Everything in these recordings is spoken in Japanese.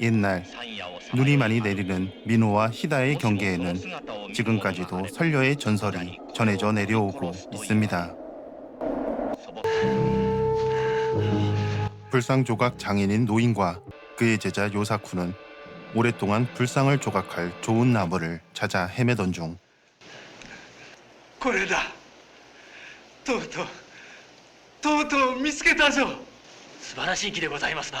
옛날 눈이 많이 내리는 민호와 희다의 경계에는 지금까지도 설녀의 전설이 전해져 내려오고 있습니다. 불상 조각 장인인 노인과 그의 제자 요사쿠는 오랫동안 불상을 조각할 좋은 나무를 찾아 헤매던 중 これだとうとうとうとう見つけたぞ素晴らしい木でございますな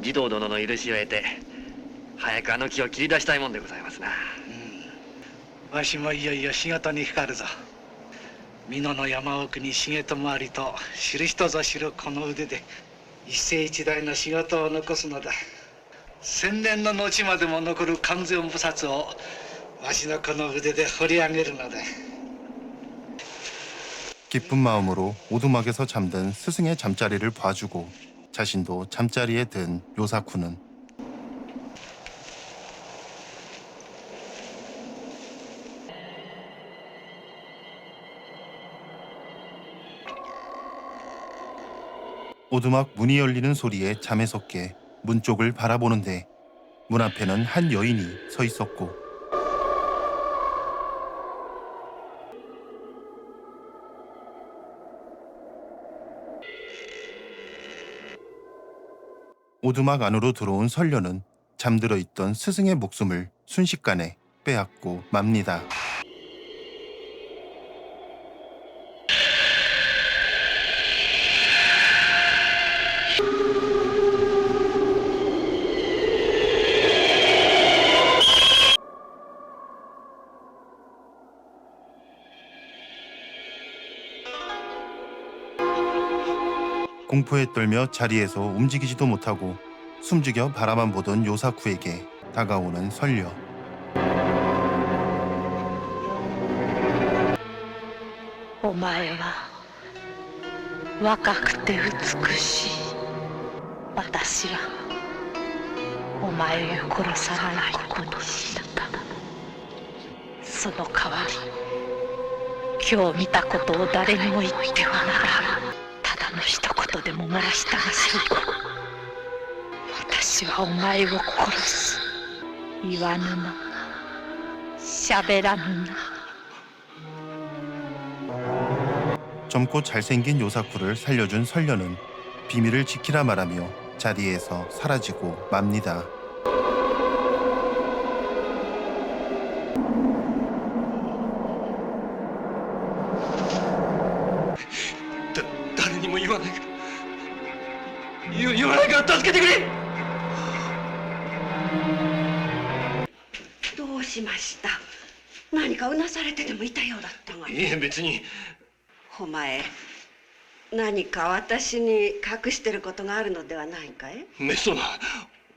児童殿の許しを得て早くあの木を切り出したいもんでございますなわしもいよいよ仕事にかかるぞ美濃の山奥に重友ありと知る人ぞ知るこの腕で一世一代の仕事を残すのだ千年の後までも残る観世音菩薩をわしのこの腕で掘り上げるのだ 기쁜 마음으로 오두막에서 잠든 스승의 잠자리를 봐주고 자신도 잠자리에 든 요사쿠는 '오두막 문이 열리는 소리에 잠에 섞게 문 쪽을 바라보는데 문 앞에는 한 여인이 서 있었고 오두막 안으로 들어온 설녀는 잠들어 있던 스승의 목숨을 순식간에 빼앗고 맙니다. 공포에 떨며 자리에서 움직이지도 못하고 숨죽여 바라만 보던 요사쿠에게 다가오는 설녀. お前は若くて美しい私はお前を殺さないことにしたその代わり今日見たことを誰にも言ってはならんただの一 言でも漏らしたがし私はお前を殺す言わぬな喋らぬな 젊고 잘생긴 요사쿠를 살려준 설녀는 비밀을 지키라 말하며 자리에서 사라지고 맙니다. 別に。お前何か私に隠してることがあるのではないかい？めっそうな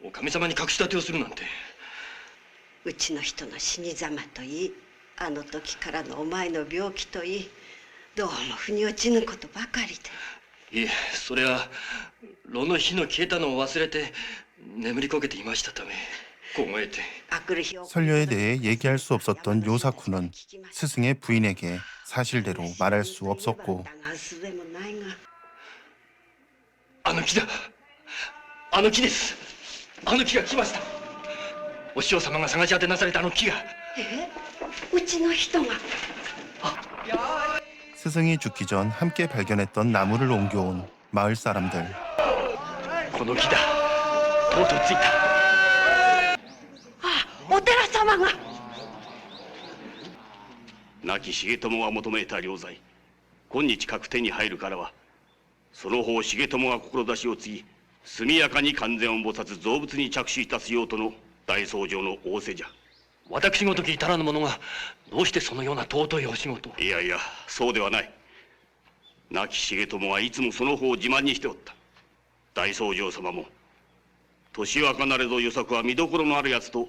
おかみさまに隠し立てをするなんて。うちの人の死に様といいあの時からのお前の病気といいどうも腑に落ちぬことばかりで。いえそれは炉の火の消えたのを忘れて眠りこけていましたため 설녀에 대해 얘기할 수 없었던 요사쿠는 스승의 부인에게 사실대로 말할 수 없었고 だがすべもないがあの木だあの木ですあの木が来ましたお師匠様が探し当てなされたあの木がえうちの人が 스승이 죽기 전 함께 발견했던 나무를 옮겨온 마을 사람들 この木だとうとう着いたお寺 様が。亡き重友が求めた良材今日各手に入るからはその方重友が志を継ぎ速やかに完全を菩薩造物に着手いたすようとの大僧正の仰せじゃ。私ごとき至らぬ者がどうしてそのような尊いお仕事を。いやいやそうではない。亡き重友はいつもその方を自慢にしておった。大僧正様も年若なれど与作は見どころのあるやつと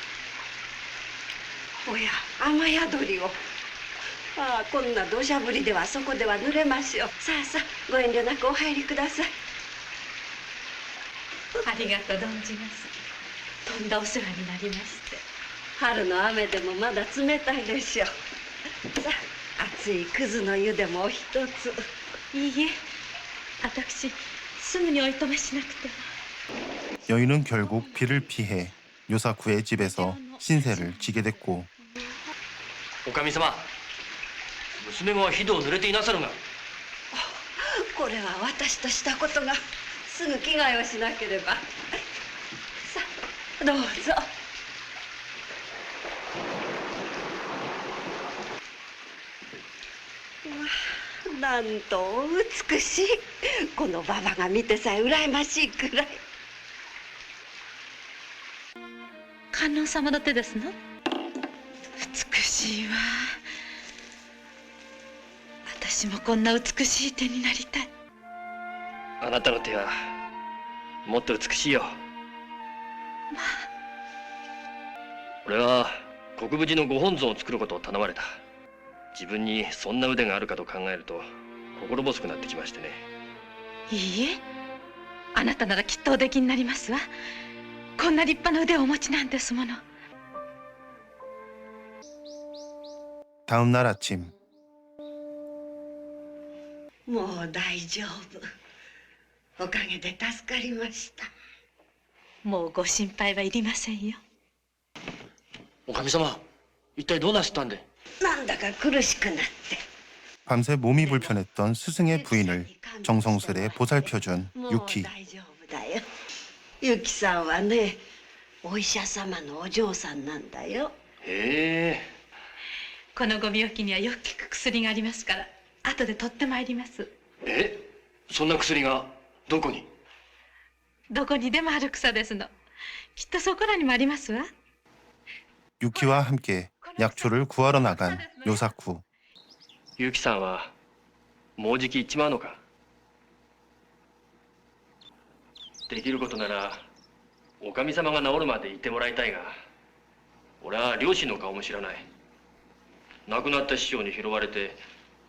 おや雨宿りをああこんな土砂降りではそこでは濡れますよさあさあご遠慮なくお入りくださいありがとう存じますとんだお世話になりまして春の雨でもまだ冷たいでしょうさあ熱いくずの湯でもお一ついいえ私すぐにおいとめしなくては 여인은 결국 비를 피해 요사쿠의 집에서 신세를 지게 됐고 おかみ様娘が火道濡れていなさるが。これは私としたことがすぐ着替えをしなければ。さあどうぞ。うわなんと美しい。この馬場が見てさえ羨ましいくらい。観音様の手ですの？美私もこんな美しい手になりたいあなたの手はもっと美しいよ俺は国分寺のご本尊を作ることを頼まれた自分にそんな腕があるかと考えると心細くなってきましてねいいえあなたならきっとおできになりますわこんな立派な腕をお持ちなんですもの 다음 날 아침 もう大丈夫おかげで助かりましたもうご心配はいりませんよおかみ様一体どうなすったんでなんだか苦しくなって 밤새 몸이 불편했던 스승의 부인을 정성스레 보살펴준 もう 유키. 大丈夫だよユキさんはねお医者様のお嬢さんなんだよへえこのご病気にはよく効く薬がありますから 後で取ってまいりますえそんな薬がどこにどこにでもある草ですのきっとそこらにもありますわ 유키와 함께 약초를 구하러 나간 요사쿠. 結城さんはもうじき行っちまうのかできることならおかみ様が治るまでいてもらいたいが俺は両親の顔も知らない亡くなった師匠に拾われて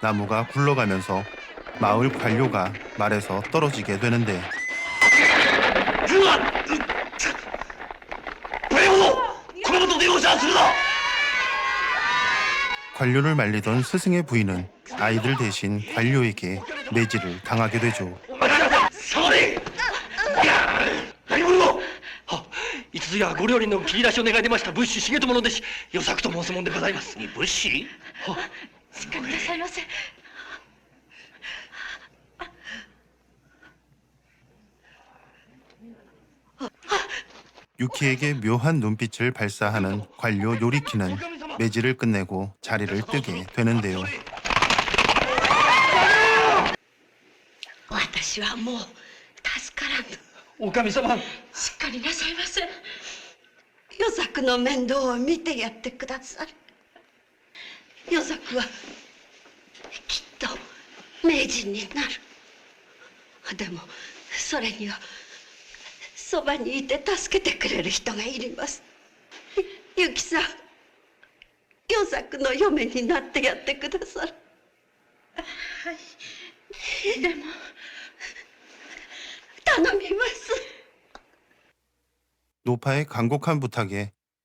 나무가 굴러가면서 마을 관료가 말에서 떨어지게 되는데 うわっ無礼者このことで容赦するな 관료를 말리던 스승의 부인은 아이들 대신 관료에게 매질을 당하게 되죠. 下がれ何者あいつぞやご料理の切り出しを願い出ました仏師重友の弟子与作と申すもんでございます仏師 しっかりなさいませ 유키에게 묘한 눈빛을 발사하는 관료 요리키는 매질을 끝내고 자리를 뜨게 되는데요. 私はもう助からぬおかみ様しっかりなさいませ与作の面倒を見てやってください 与作はきっと名人になるでもそれにはそばにいて助けてくれる人がいりますゆきさん与作の嫁になってやってくださるでも頼みます 노파의 간곡한 부탁에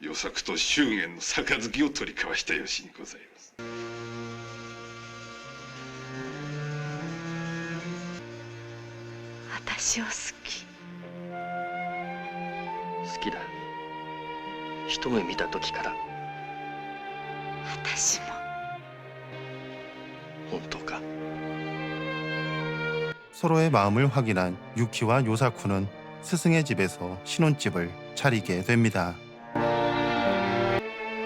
与作と祝言の杯を取り交わしたよしにございます私を好き好きだ一目見た時から私も本当か 서로의 마음을 확인한 유키와 요사쿠는 스승의 집에서 신혼집을 차리게 됩니다.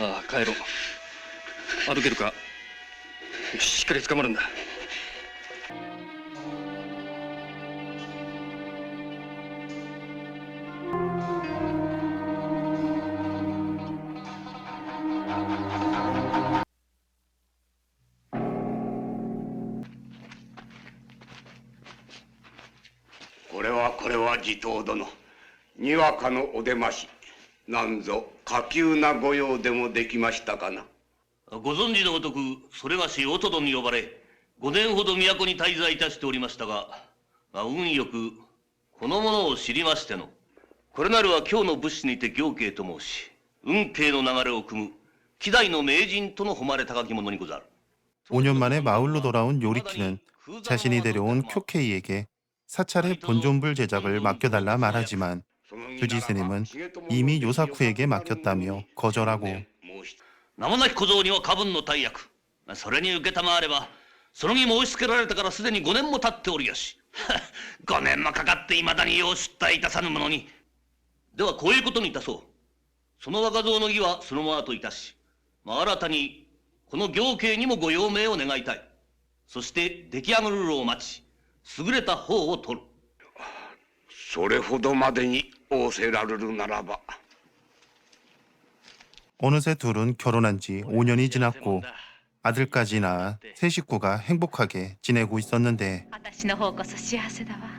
ああ帰ろう。歩けるか？よししっかり捕まるんだ。これはこれは地頭殿。にわかのお出まし。なんぞ下級な御用でもできましたかなご存知のごとくそれがしおとどに呼ばれ5年ほど都に滞在いたしておりましたが、まあ、運よくこの者を知りましてのこれなるは今日の武士にて行慶と申し運慶の流れを組む希代の名人との誉れ高き者にござる 5년 만에 마을로 돌아온 요리키는 자신이 데려온 쿄케이에게 사찰의 본존불 제작을 맡겨달라 말하지만 주지 스님은 이미 요사쿠에게 맡겼다며 거절하고 名もなき小僧には過分の大役それに受けたまわればその儀申し付けられてからすでに5年も経っておりやし5年もかかっていまだによう出退いたさぬ者にではこういうことにいたそうその若造の儀はそのままといたし、まあ、新たにこの行慶にもご用命を願いたいそして出来上がるるを待ち優れた方を取るそれほどまでに 仰せられるならば 어느새 둘은 결혼한 지 5년이 지났고 아들까지 낳아 세 식구가 행복하게 지내고 있었는데 私の方こそ幸せだわ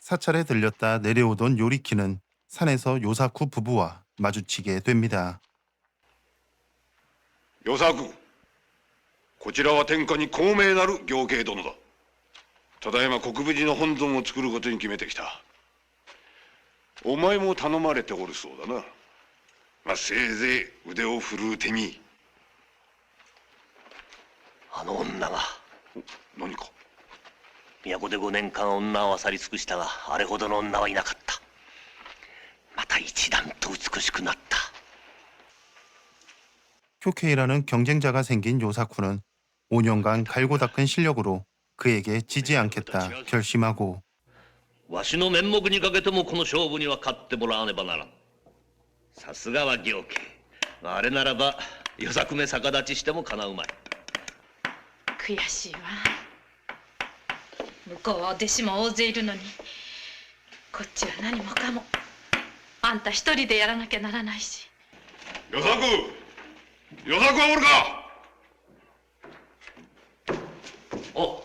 사찰에 들렸다 내려오던 요리키는 산에서 요사쿠 부부와 마주치게 됩니다. 与作こちらは天下に高名なる行慶殿だ ただいま国分寺の本尊を作ることに決めてきたお前も頼まれておるそうだなまあせいぜい腕を振るうてみあの女が何か都で5年間女を漁り尽くしたがあれほどの女はいなかったまた一段と美しくなった 쿄케이라는 경쟁자가 생긴 요사쿠는 5년간 갈고 닦은 실력으로 그에게 지지 않겠다 결심하고 わしの面目にかけてもこの勝負には勝ってもらわねばならんさすがは行慶あれならば夜作目逆立ちしてもかなうまい悔しいわ向こうはお弟子も大勢いるのにこっちは何もかもあんた一人でやらなきゃならないし与作与作はおるかお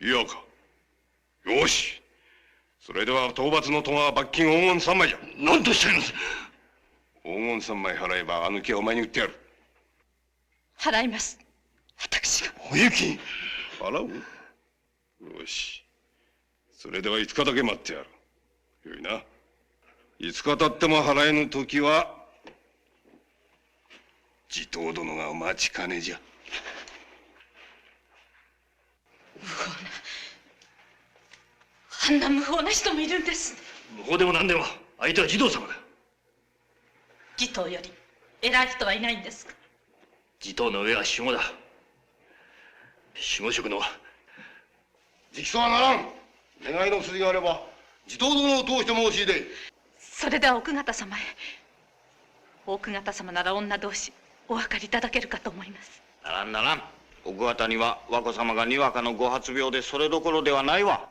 嫌か。よし。それでは討伐の戸は罰金黄金三枚じゃ。何としゃいます。黄金三枚払えばあぬけはお前に売ってやる。払います。私が。おゆき払う？よし。それでは5日だけ待ってやる。よいな。5日経っても払えぬ時は地頭殿がお待ちかねじゃあんな無法な人もいるんです。無法でも何でも。相手は児童様だ。義頭より偉い人はいないんですか？児童の上は守護だ。守護職の。直訴はならん。願いの筋があれば地頭殿を通して申し出それでは奥方様へ。奥方様なら女同士お分かりいただけるかと思います。ならんならん。奥方には和子様がにわかのご発病でそれどころではないわ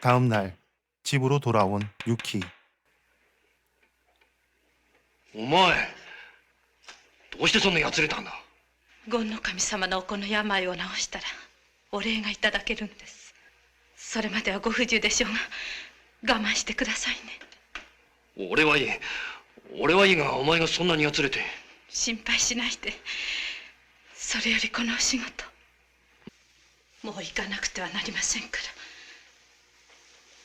다음 날 집으로 돌아온 유키 お前どうしてそんなにやつれたんだ権の神様のお子の病を治したらお礼がいただけるんですそれまではご不自由でしょうが我慢してくださいね俺はいい俺はいいがお前がそんなにやつれて心配しないでそれよりこのお仕事もう行かなくてはなりませんから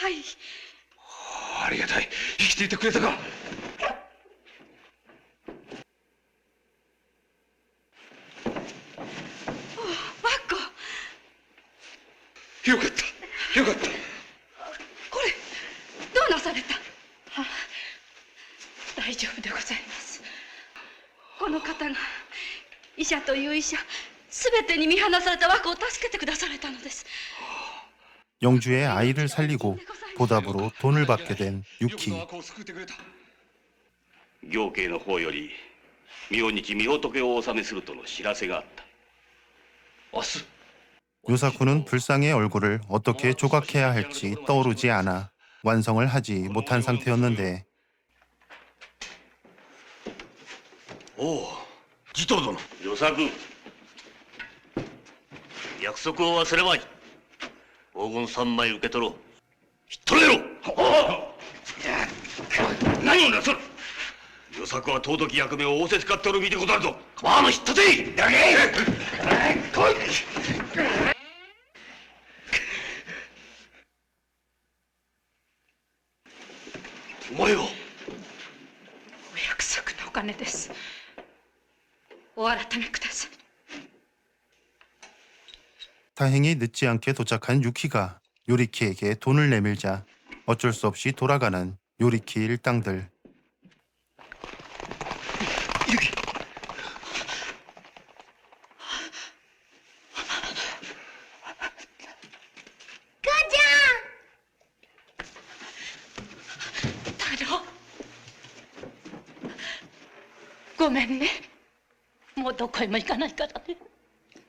はい。ありがたい。生きていてくれたか。よかった。よかった。これどうなされた？大丈夫でございます。この方が医者という医者すべてに見放された和子を助けてくだされたの 영주의 아이를 살리고 보답으로 돈을 받게 된 よく 유키. の和子を救ってくれた行慶の方より明日御仏をお納めするとの知らせがあった明日 요사코는 불상의 얼굴을 어떻게 조각해야 할지 떠오르지 않아 완성을 하지 못한 상태였는데 おう地頭殿与作約束を忘れまい 黄金三枚受け取ろう。取れろ何をなさる与作は尊き役目を仰せつかっておる身でござるぞ構わぬひったていだけ来い 다행히 늦지 않게 도착한 유키가 요리키에게 돈을 내밀자 어쩔 수 없이 돌아가는 요리키 일당들. 가자! 단호 꼬맨네 모두 골물 가날 거다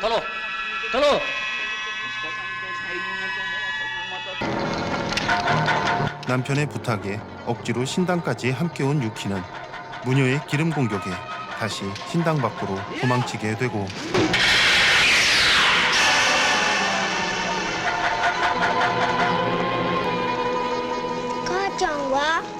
ચલો ચલો 남편의 부탁에 억지로 신당까지 함께 온 유키는 무녀의 기름 공격에 다시 신당 밖으로 도망치게 되고 가장 와.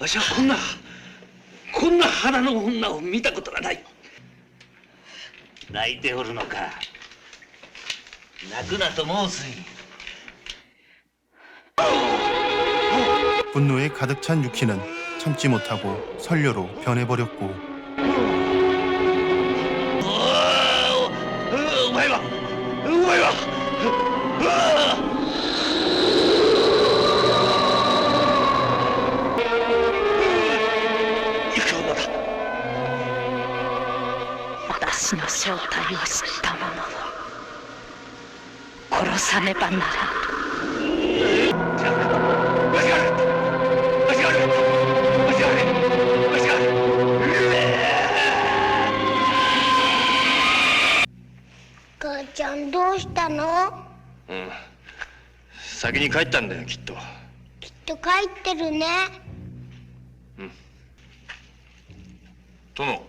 わしはこんなこんな肌の女を見たことがない泣いておるのか泣くなと申すに 분노에 가득 찬 유키는 참지 못하고 선녀로 변해버렸고 正体を知った者は殺さねばならぬ母ちゃんどうしたのうん先に帰ったんだよきっときっと帰ってるね殿殿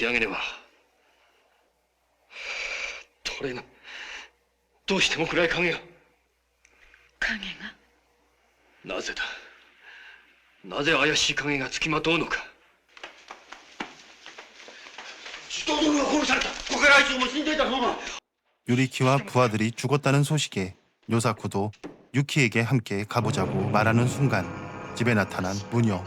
仕上げねば取れぬどうしても暗い影が影がなぜだなぜ怪しい影がつきまとうのか人殿が殺された小倉一も死んでいたそうだ 유리키와 부하들이 죽었다는 소식에 요사쿠도 유키에게 함께 가보자고 말하는 순간 집에 나타난 무녀.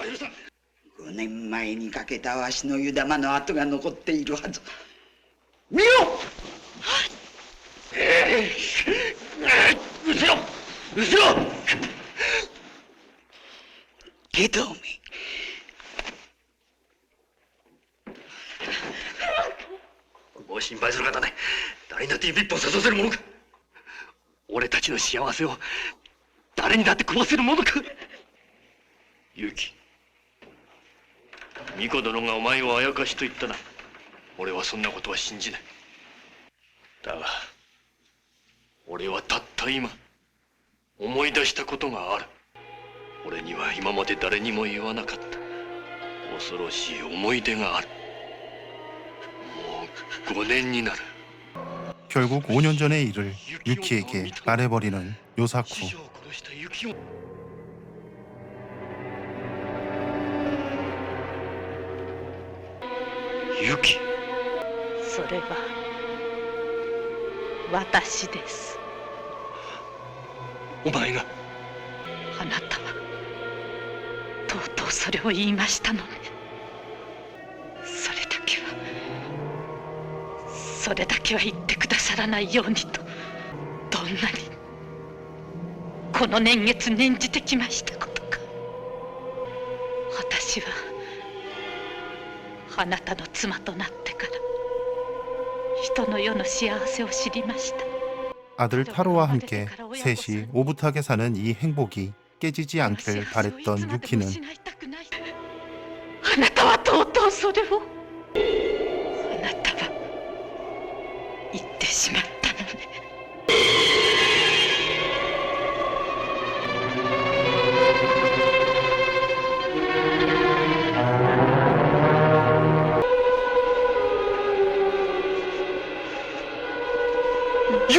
5年前にかけたわしの湯玉の跡が残っているはず。見ろ！後ろ！後ろ！下道めもう心配する方ね。誰にだって指一本刺させるものか。俺たちの幸せを誰にだって壊せるものか。ユキ。巫女殿がお前をあやかしと言ったな俺はそんなことは信じないだが俺はたった今思い出したことがある俺には今まで誰にも言わなかった恐ろしい思い出があるもう5年になる 결국 5년 전의 일을 유키에게 말해버리는 요사쿠. ユキそれは私です。お前が。あなたはとうとうそれを言いましたのね。それだけはそれだけは言ってくださらないようにとどんなにこの年月念じてきましたあなたの妻となってから人の世の幸せを知りました 아들 타로와 함께 셋이 오붓하게 사는 이 행복이 깨지지 않길 바랬던 유키는 あなたはとうとうそれを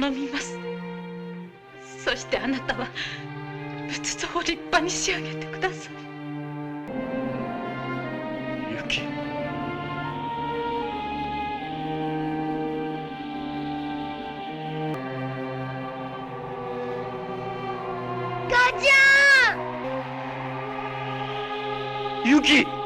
頼みます。そしてあなたは仏像を立派に仕上げてください。ユキ。母ちゃん！ユキ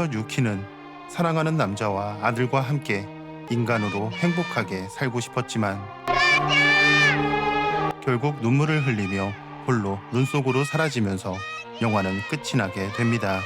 설녀 유키는 사랑하는 남자와 아들과 함께 인간으로 행복하게 살고 싶었지만 결국 눈물을 흘리며 홀로 눈 속으로 사라지면서 영화는 끝이 나게 됩니다.